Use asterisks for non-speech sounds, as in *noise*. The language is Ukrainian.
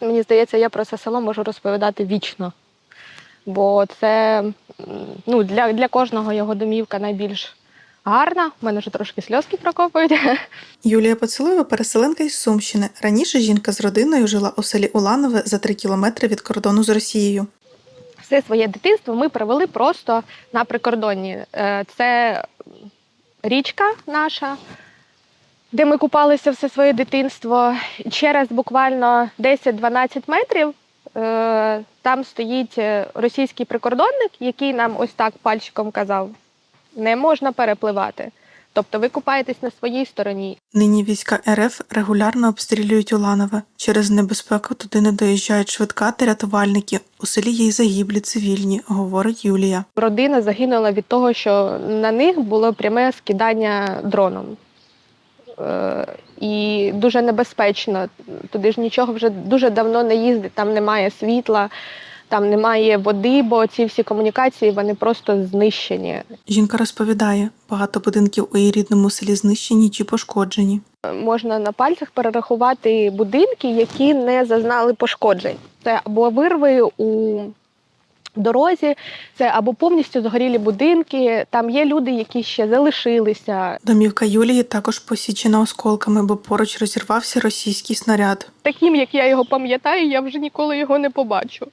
Мені здається, я про це село можу розповідати вічно. Бо це ну, для, для кожного його домівка найбільш гарна. У мене вже трошки сльозки прокопують. *laughs* Юлія Поцілуєва переселенка із Сумщини. Раніше жінка з родиною жила у селі Уланове за три кілометри від кордону з Росією. Все своє дитинство ми провели просто на прикордонні. Е, Це річка наша, де ми купалися все своє дитинство. Через буквально 10-12 метрів е, там стоїть е, російський прикордонник, який нам ось так пальчиком казав: не можна перепливати. Тобто ви купаєтесь на своїй стороні. Нині війська РФ регулярно обстрілюють Уланове. Через небезпеку туди не доїжджають швидка та рятувальники. У селі є й загиблі цивільні, говорить Юлія. Родина загинула від того, що на них було пряме скидання дроном. Е, І дуже небезпечно. Туди ж нічого вже дуже давно не їздить, там немає світла, там немає води, бо ці всі комунікації вони просто знищені. Жінка розповідає, багато будинків у її рідному селі знищені чи пошкоджені. Можна на пальцях перерахувати будинки, які не зазнали пошкоджень. Це або вирви у дорозі, це або повністю згорілі будинки. Там є люди, які ще залишилися. Домівка Юлії також посічена осколками, бо поруч розірвався російський снаряд. Таким, як я його пам'ятаю, я вже ніколи його не побачу.